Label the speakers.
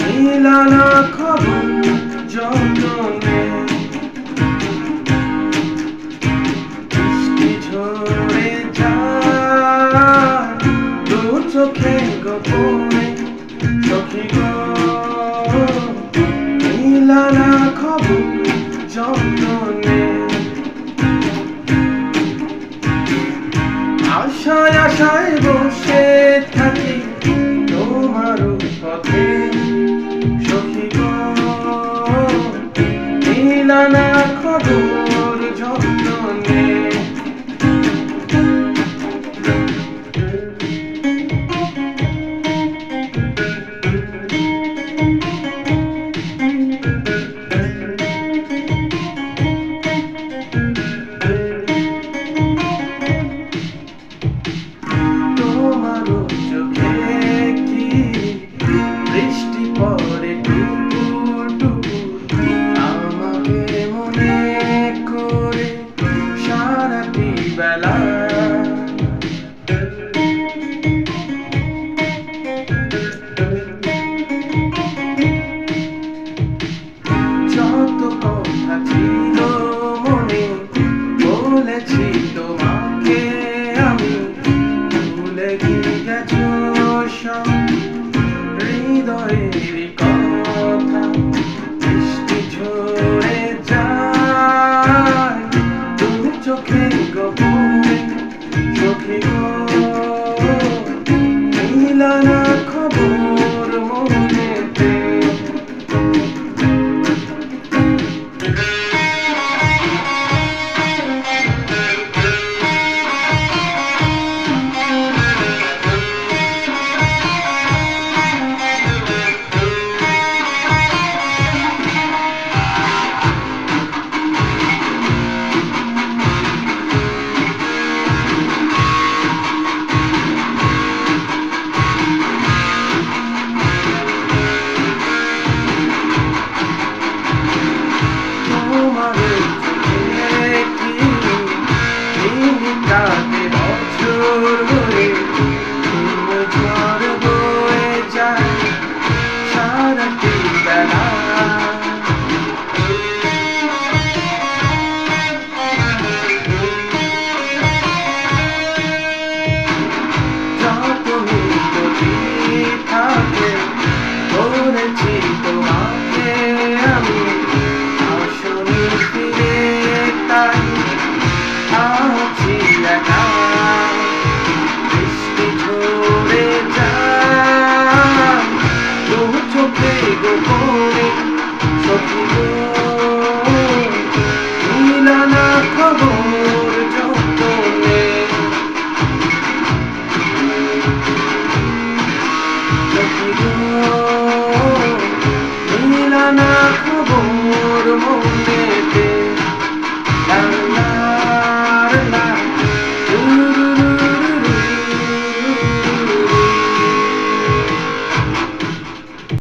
Speaker 1: মিলানা খবর যতনে বৃষ্টি ঝরে দু চোখে চোখে খবর আশায় আশায় तो आके हमें মেতে